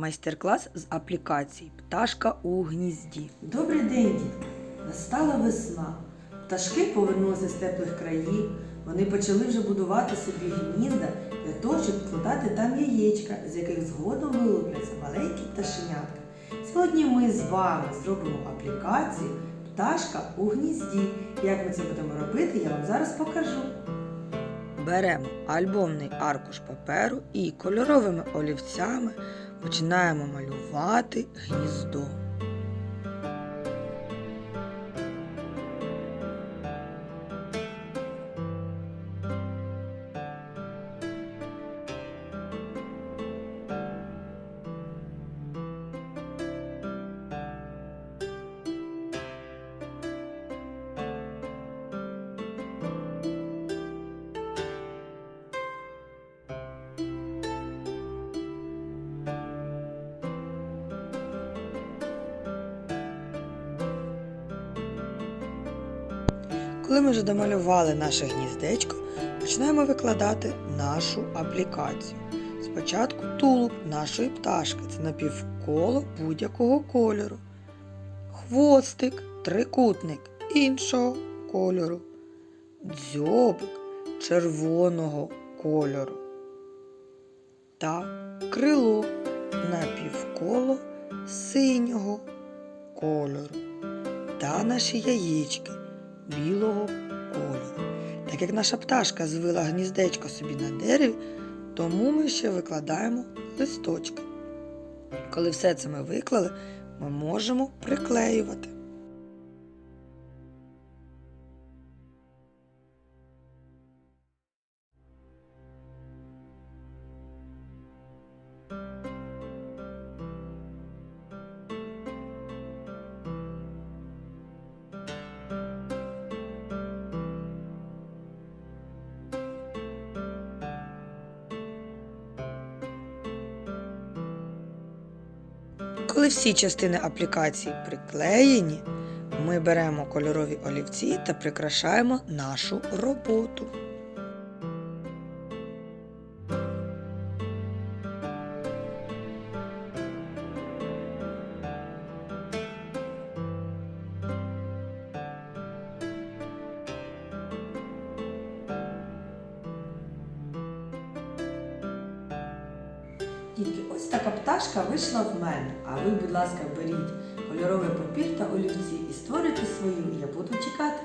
Майстер-клас з аплікацій Пташка у гнізді. Добрий день, дітки! Настала весна. Пташки повернулися з теплих країв. Вони почали вже будувати собі гнізда для того, щоб складати там яєчка, з яких згодом вилупляться маленькі пташенятка. Сьогодні ми з вами зробимо аплікацію Пташка у гнізді. Як ми це будемо робити, я вам зараз покажу. Беремо альбомний аркуш паперу і кольоровими олівцями починаємо малювати гніздо. Коли ми вже домалювали наше гніздечко, починаємо викладати нашу аплікацію. Спочатку тулуб нашої пташки це напівколо будь-якого кольору. Хвостик, трикутник іншого кольору. Дзьобик червоного кольору. Та крило напівколо синього кольору. Та наші яєчки білого кольору. Так як наша пташка звила гніздечко собі на дереві, тому ми ще викладаємо листочки. Коли все це ми виклали, ми можемо приклеювати. Коли всі частини аплікації приклеєні, ми беремо кольорові олівці та прикрашаємо нашу роботу. Дітки, ось така пташка вийшла в мене. А ви, будь ласка, беріть кольоровий папір та олівці і створюйте свою. Я буду чекати.